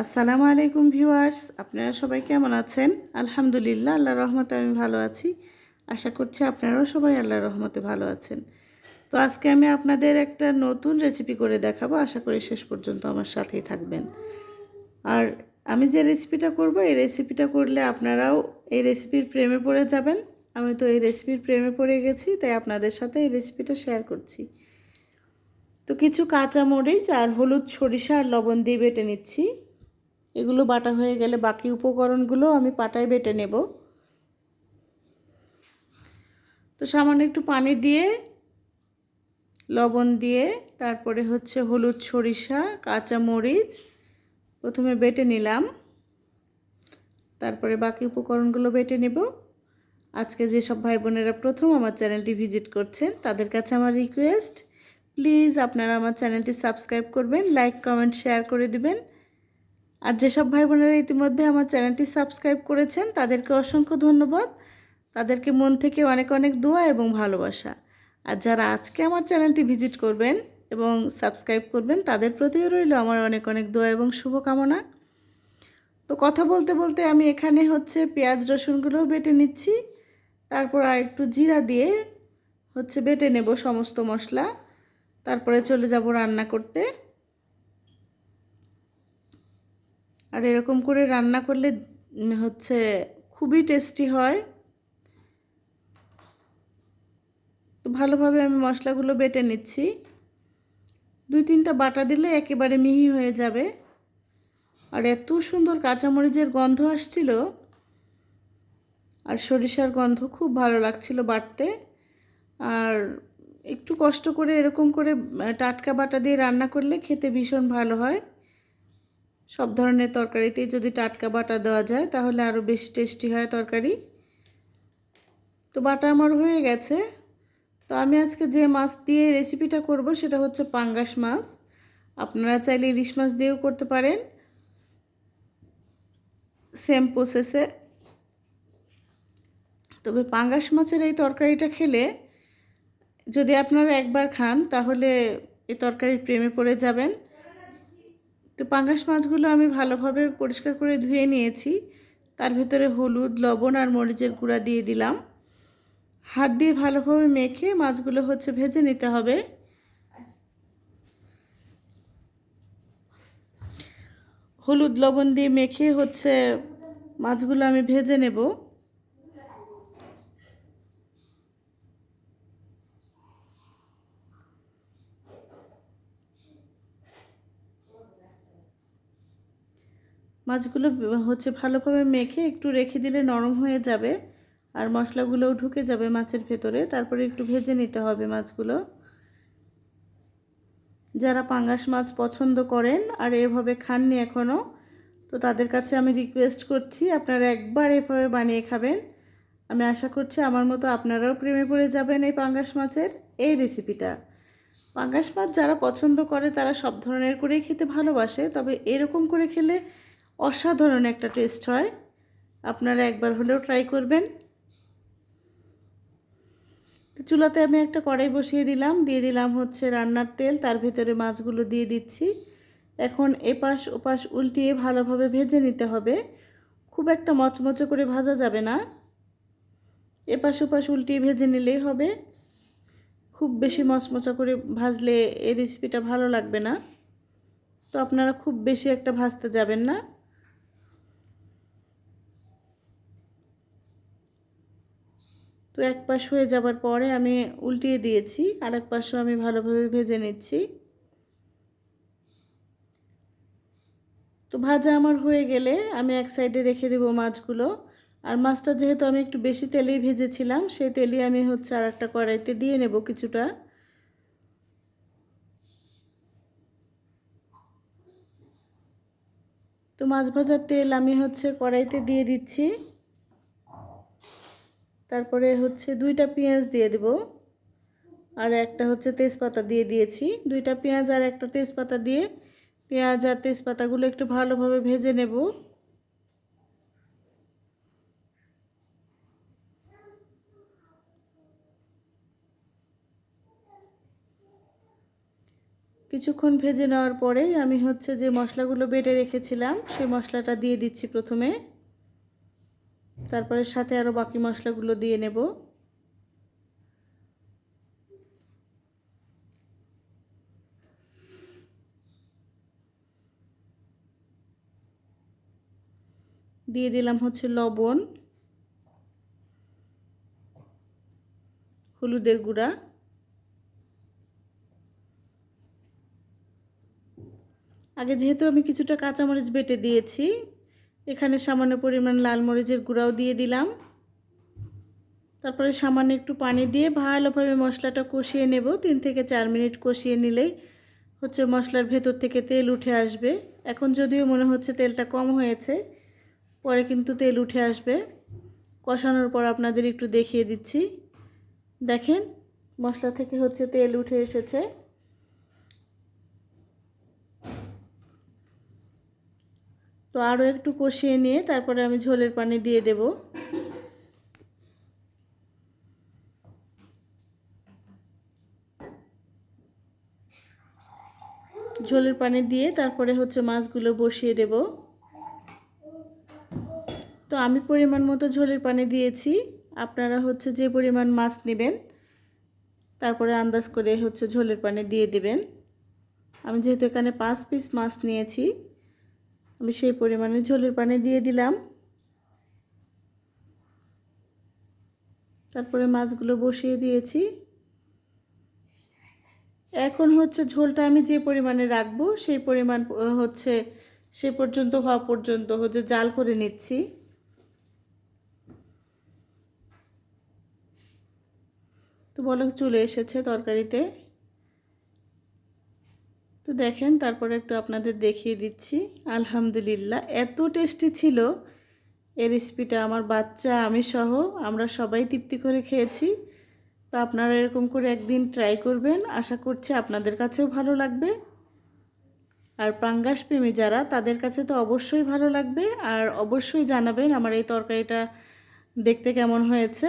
আসসালামু আলাইকুম ভিউয়ার্স, আপনারা সবাই কেমন আছেন? আলহামদুলিল্লাহ আল্লাহ রহমতে আমি ভালো আছি। আশা করছি আপনারাও সবাই আল্লাহ রহমতে ভালো আছেন। তো আজকে আমি আপনাদের একটা নতুন রেসিপি করে দেখাবো, আশা করি শেষ পর্যন্ত আমার সাথেই থাকবেন। আর আমি যে রেসিপিটা করব, এই রেসিপিটা করলে আপনারাও এই রেসিপির প্রেমে পড়ে যাবেন। আমি তো এই রেসিপির প্রেমে পড়ে গেছি, তাই আপনাদের সাথে এই রেসিপিটা শেয়ার করছি। তো কিছু কাঁচা মরিচ আর হলুদ সরিষা আর লবণ দিয়ে বেটে নিচ্ছি। এগুলো বাটা হয়ে গেলে বাকি উপকরণগুলো আমি পাটায় বেটে নেব। তো সামান্য একটু পানি দিয়ে, লবণ দিয়ে, তারপরে হচ্ছে হলুদ সরিষা, কাঁচা মরিচ প্রথমে বেটে নিলাম। তারপরে বাকি উপকরণগুলো বেটে নেব। আজকে যেসব ভাই বোনেরা প্রথম আমার চ্যানেলটি ভিজিট করছেন, তাদের কাছে আমার রিকোয়েস্ট, প্লিজ আপনারা আমার চ্যানেলটি সাবস্ক্রাইব করবেন, লাইক, কমেন্ট, শেয়ার করে দিবেন। আর যেসব ভাই বোনেরা ইতিমধ্যে আমার চ্যানেলটি সাবস্ক্রাইব করেছেন, তাদেরকে অসংখ্য ধন্যবাদ। তাদেরকে মন থেকে অনেক অনেক দোয়া এবং ভালোবাসা। আর যারা আজকে আমার চ্যানেলটি ভিজিট করবেন এবং সাবস্ক্রাইব করবেন, তাদের প্রতিও রইল আমার অনেক অনেক দোয়া এবং শুভকামনা। তো কথা বলতে বলতে আমি এখানে হচ্ছে পেঁয়াজ রসুনগুলোও বেটে নিচ্ছি। তারপর আর একটু জিরা দিয়ে হচ্ছে বেটে নেব সমস্ত মশলা। তারপরে চলে যাব রান্না করতে। আর এরকম করে রান্না করলে হচ্ছে খুবই টেস্টি হয়। তো ভালোভাবে আমি মশলাগুলো বেটে নিচ্ছি। দুই তিনটা বাটা দিলে একেবারে মিহি হয়ে যাবে। আর এত সুন্দর কাঁচামরিচের গন্ধ আসছিল। আর সরিষার গন্ধ খুব ভালো লাগছিল বাটতে আর একটু কষ্ট করে এরকম করে টাটকা বাটা দিয়ে রান্না করলে খেতে ভীষণ ভালো হয়। সব ধরনের তরকারিতেই যদি টাটকা বাটা দেওয়া যায়, তাহলে আরও বেশি টেস্টি হয় তরকারি। তো বাটা আমার হয়ে গেছে। তো আমি আজকে যে মাছ দিয়ে রেসিপিটা করব, সেটা হচ্ছে পাঙ্গাস মাছ। আপনারা চাইলে ইলিশ মাছ দিয়েও করতে পারেন। সেম প্রসেসে তবে পাঙ্গাস মাছের এই তরকারিটা খেলে যদি আপনারা একবার খান, তাহলে এই তরকারির প্রেমে পড়ে যাবেন। তো পাঙ্গাস মাছগুলো আমি ভালোভাবে পরিষ্কার করে ধুয়ে নিয়েছি। তার ভিতরে হলুদ, লবণ আর মরিচের গুঁড়া দিয়ে দিলাম। হাত দিয়ে ভালোভাবে মেখে মাছগুলো হচ্ছে ভেজে নিতে হবে। হলুদ, লবণ দিয়ে মেখে হচ্ছে মাছগুলো আমি ভেজে নেব। মাছগুলো হচ্ছে ভালোভাবে মেখে একটু রেখে দিলে নরম হয়ে যাবে আর মশলাগুলোও ঢুকে যাবে মাছের ভেতরে। তারপরে একটু ভেজে নিতে হবে মাছগুলো। যারা পাঙ্গাস মাছ পছন্দ করেন আর এভাবে খাননি এখনও তো তাদের কাছে আমি রিকোয়েস্ট করছি আপনারা একবার এভাবে বানিয়ে খাবেন। আমি আশা করছি আমার মতো আপনারাও প্রেমে পড়ে যাবেন এই পাঙ্গাস মাছের এই রেসিপিটা পাঙ্গাস মাছ যারা পছন্দ করে তারা সব ধরনের করেই খেতে ভালোবাসে, তবে এরকম করে খেলে অসাধারণ একটা টেস্ট হয়। আপনারা একবার হলেও ট্রাই করবেন। চুলাতে আমি একটা কড়াই বসিয়ে দিলাম, দিয়ে দিলাম হচ্ছে রান্নার তেল, তার ভিতরে মাছগুলো দিয়ে দিচ্ছি। এখন এপাশ ওপাশ উল্টিয়ে ভালোভাবে ভেজে নিতে হবে। খুব একটা মচমচে করে ভাজা যাবে না। এপাশ ওপাশ উল্টিয়ে ভেজে নিলেই হবে। খুব বেশি মচমচা করে ভাজলে এই রেসিপিটা ভালো লাগবে না। তো আপনারা খুব বেশি একটা ভাজতে যাবেন না। তো এক পাশ হয়ে যাবার পরে আমি উল্টিয়ে দিয়েছি আর এক পাশও আমি ভালোভাবে ভেজে নিচ্ছি। তো ভাজা আমার হয়ে গেলে আমি এক সাইডে রেখে দেবো মাছগুলো। আর মাছটা যেহেতু আমি একটু বেশি তেলেই ভেজেছিলাম, সেই তেলই আমি হচ্ছে আর একটা কড়াইতে দিয়ে নেব কিছুটা। তো মাছ ভাজার তেল আমি হচ্ছে কড়াইতে দিয়ে দিচ্ছি। তারপরে হচ্ছে দুইটা পেঁয়াজ দিয়ে দেব। আর একটা হচ্ছে তেজপাতা দিয়ে দিয়েছি। দুইটা পেঁয়াজ আর একটা তেজপাতা দিয়ে পেঁয়াজ আর তেজপাতাগুলো একটু ভালোভাবে ভেজে নেব। কিছুক্ষণ ভেজে নেওয়ার পরেই আমি হচ্ছে যে মশলাগুলো বেটে রেখেছিলাম, সেই মশলাটা দিয়ে দিচ্ছি প্রথমে। তারপরে সাথে আরও বাকি মশলাগুলো দিয়ে নেব। দিয়ে দিলাম হচ্ছে লবণ, হলুদের গুঁড়া, আগে যেহেতু আমি কিছুটা কাঁচামরিচ বেটে দিয়েছি এখানে সামান্য পরিমাণ লাল মরিচের গুঁড়াও দিয়ে দিলাম। তারপরে সামান্য একটু পানি দিয়ে ভালোভাবে মশলাটা কষিয়ে নেব। তিন থেকে চার মিনিট কষিয়ে নিলেই হচ্ছে মশলার ভেতর থেকে তেল উঠে আসবে। এখন যদিও মনে হচ্ছে তেলটা কম হয়েছে, পরে কিন্তু তেল উঠে আসবে। কষানোর পর আপনাদের একটু দেখিয়ে দিচ্ছি। দেখেন, মশলা থেকে হচ্ছে তেল উঠে এসেছে। তো আরও একটু কষিয়ে নিয়ে তারপরে আমি ঝোলের পানি দিয়ে দেব। ঝোলের পানি দিয়ে তারপরে হচ্ছে মাছগুলো বসিয়ে দেব। তো আমি পরিমাণ মতো ঝোলের পানি দিয়েছি। আপনারা হচ্ছে যে পরিমাণ মাছ নেবেন, তারপরে আন্দাজ করে হচ্ছে ঝোলের পানি দিয়ে দেবেন। আমি যেহেতু এখানে পাঁচ পিস মাছ নিয়েছি আমি সেই পরিমাণে ঝোলের পানি দিয়ে দিলাম। তারপরে মাছগুলো বসিয়ে দিয়েছি। এখন হচ্ছে ঝোলটা আমি যে পরিমাণে রাখব সেই পরিমাণ হচ্ছে সে পর্যন্ত, হওয়া পর্যন্ত হচ্ছে জাল করে নিচ্ছি। তো বলো চলে এসেছে তরকারিতে। তো দেখেন, তারপরে একটু আপনাদের দেখিয়ে দিচ্ছি। আলহামদুলিল্লাহ, এত টেস্টি ছিল। এই রেসিপিটা আমার বাচ্চা, আমি সহ, আমরা সবাই তৃপ্তি করে খেয়েছি। তো আপনারা এরকম করে একদিন ট্রাই করবেন। আশা করছি আপনাদের কাছেও ভালো লাগবে। আর পাঙ্গাস প্রেমী যারা, তাদের কাছে তো অবশ্যই ভালো লাগবে। আর অবশ্যই জানাবেন আমার এই তরকারিটা দেখতে কেমন হয়েছে।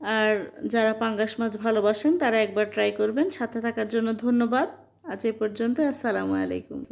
আর যারা পাঙ্গাস মাছ ভালোবাসেন, তারা একবার ট্রাই করবেন। সাথে থাকার জন্য ধন্যবাদ। আজ এ পর্যন্ত আসসালামু আলাইকুম।